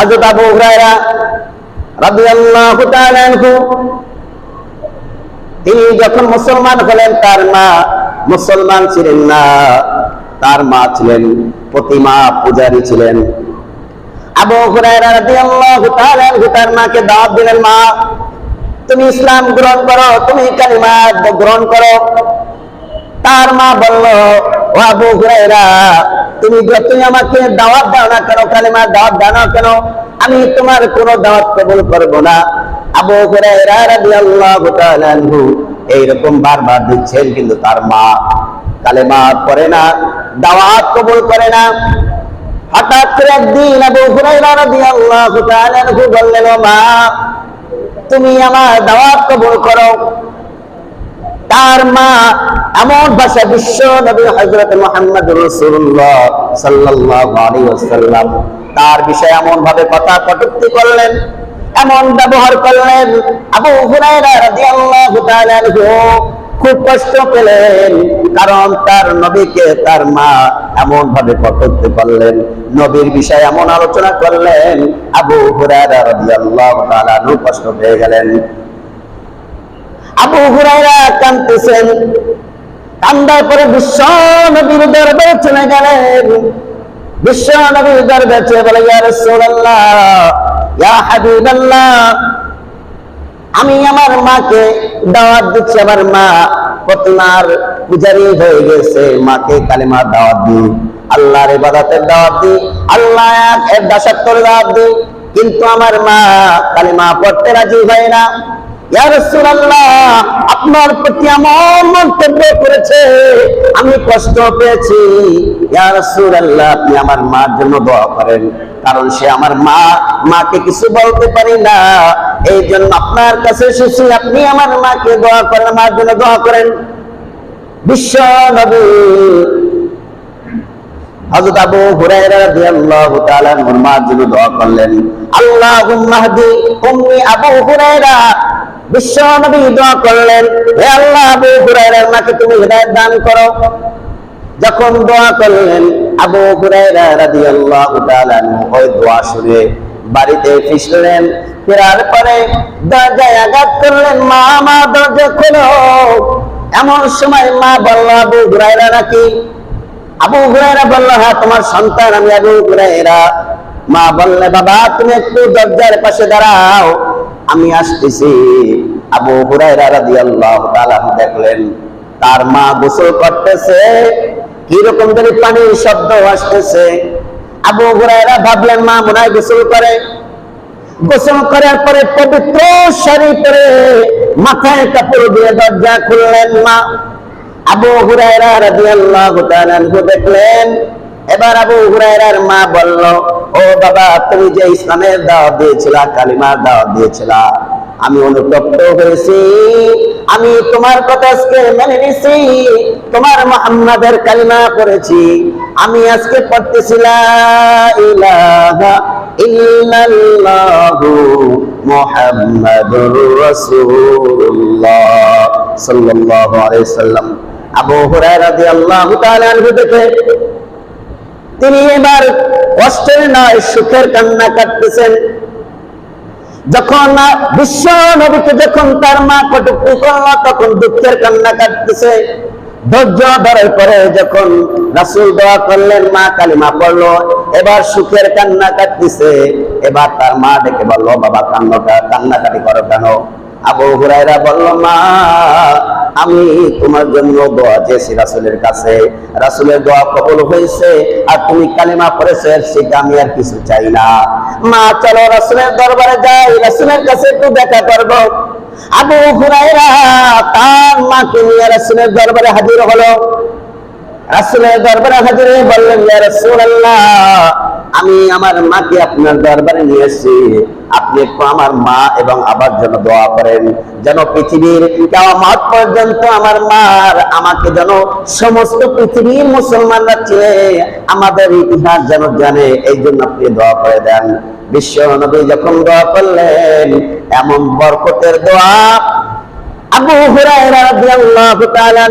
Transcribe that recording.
হযরত আবু হুরায়রা রাদিয়াল্লাহু তাআলা আনহু, তিনি যখন মুসলমান হলেন, তার মা মুসলমান ছিলেন না। তার মা ছিলেন প্রতিমা পূজারী ছিলেন। আবু হুরায়রা রাদিয়াল্লাহু তাআলা আনহু, তার মাকে দাওয়াত দিলেন, মা, তুমি ইসলাম গ্রহণ করো, তুমি কালিমা গ্রহণ করো। তার মা বলল, ও আবু হুরায়রা তুমি যতই আমাকে দাওয়াত দাও না কেন কালিমা দাওয়াত দাও না কেন, আমি তোমার কোনো দাওয়াত কবুল করব না। আবু হুরায়রা এইরকম বারবার দিচ্ছেন, কিন্তু তার মা কালেমা করে না, দাওয়াত কবুল করে না। হঠাৎ করে একদিন আবু হুরায়রা তাআলা আনহু বললেন মা, তুমি আমার দাওয়াত কবুল করো। তার মা এমন ভাষা বিশ্ব নবী হজরত মুহাম্মদ ওয়াসাল্লাম। তার বিষয়ে এমন ভাবে কথা কটূক্তি করলেন, এমন ব্যবহার করলেন, আবু খুব কষ্ট পেলেন, কারণ তার নবীকে তার মা এমন ভাবে কটূক্তি করলেন। নবীর বিষয়ে এমন আলোচনা করলেন, আবু হুরায়রা রাদিয়াল্লাহু তাআলা কষ্ট পেয়ে গেলেন। আবু হুরায়রা কাঁদতেছেন। কান্দার পরে বিশ্ব নবীর দরবারে চলে গেলেন। বিশ্ব নবীর দরবারে চলে বলে, ইয়া রাসূলুল্লাহ, ইয়া হাবিবাল্লাহ, আমি আমার মাকে দাওয়াত দিচ্ছি। আমার মা প্রতিমার পূজারি হয়ে গেছে। মাকে কালিমার দাওয়াত দিই। আল্লাহর ইবাদতের দাওয়াত দিই। আল্লাহ এর দাসত্বর দাওয়াত দিই। কিন্তু আমার মা কালিমা পড়তে রাজি হয় না। আপনার প্রতি এমন মন্তব্য করেছে। আমি কষ্ট পেয়েছি। রাসূলুল্লাহ, আপনি আমার মার জন্য দোয়া করেন, কারণ সে আমার মা, মাকে কিছু বলতে পারি না। এই জন্য আপনার কাছে এসেছি, আপনি আমার মাকে দোয়া করেন, মার জন্য দোয়া করেন। বিশ্ব নবী, হযরত আবু হুরায়রা রাদিয়াল্লাহু তাআলা মার জন্য দোয়া করলেন। আল্লাহুম্মা উম্মি আবু হুরায়রা বিশ্ব নবী দোয়া করলেন, হে আল্লাহ আবু হুরায়রার মাকে তুমি হিদায়াত দান করো। যখন দোয়া করলেন, আবু হুরায়রা রাদিয়াল্লাহু তাআলা ওই দোয়া শুনে বাড়িতে ফিরলেন। ফেরার পরে দরজায় আঘাত করলেন, মা মা, দরজা খোলো। এমন সময় মা বলল, আবু হুরায়রা নাকি? আবু হুরায়রা বলল হ্যাঁ তোমার সন্তান আমি আবু হুরায়রা। মা বললে, বাবা, তুমি একটু দরজার পাশে দাঁড়াও। আমি আসতেছি। আবু হুরায়রা রাদিয়াল্লাহু তাআলা দেখলেন, তার মা গোসল করতেছে কি রকম করে পানির শব্দ আসতেছে। আবু হুরায়রা ভাবলেন, মা, মনে হয় গোসল করে। গোসল করার পরে পবিত্র শাড়ি পরে মাথায় কাপড় দিয়ে দরজা খুললেন মা। আবু হুরায়রা রাদিয়াল্লাহু তাআলা দেখলেন এবার আবু হুরায়রার মা বলল, ও বাবা, তুমি যে ইসলামের দাওয়াত দিয়েছিলা, কালিমার দাওয়াত দিয়েছিলা, আমি অনুতপ্ত হয়েছি। আমি তোমার কথা আজকে মেনে নিছি। তোমার মুহাম্মাদের কালিমা পড়েছি। আমি আজকে পড়তেছিলাম ইলাহা ইল্লাল্লাহু মুহাম্মাদুর রাসূলুল্লাহ সাল্লাল্লাহু আলাইহি সাল্লাম। আবু হুরায়রা রাদিয়াল্লাহু তাআলা আনহু দেখে তিনি এবার কষ্টের নয়, সুখের কান্না কাটতেছেন। যখন বিশ্ব নবীকে যখন তার মা কটুক্তি করল তখন দুঃখের কান্না কাটতেছে। ধৈর্য ধরার পরে যখন রাসুল দোয়া করলেন, মা কালিমা পড়ল, এবার সুখের কান্না কাটতেছে। এবার তার মা ডেকে বলল, বাবা, কান্নাটা, কান্নাকাটি করো কেন? আবু হুরাইরা বলল, মা, আমি তোমার জন্য দোয়া চেয়েছি রাসুলের কাছে। রাসুলের দোয়া কবল হয়েছে আর তুমি কালিমা পড়েছো, এর সেটা আমি আর কিছু চাই না। মা, চলো রাসুলের দরবারে যাই, রাসুলের কাছে একটু দেখা করব। আবু হুরাইরা তার মাকে নিয়ে রাসুলের দরবারে হাজির হলো। আমি আমার মাকে আপনার দরবারে নিয়ে এসেছি। আপনি একটু আমার মা এবং আবার জন্য দোয়া করেন। যেন পৃথিবীর কিয়ামত পর্যন্ত আমার মার, আমাকে যেন সমস্ত পৃথিবীর মুসলমানরা চিনে আমাদের ইতিহাস যেন জানে। এই জন্য আপনি দোয়া করে দেন। বিশ্ব নবী যখন দোয়া করলেন, এমন বরকতের দোয়া আবু হুরায়রা রাদিয়াল্লাহু তাআলা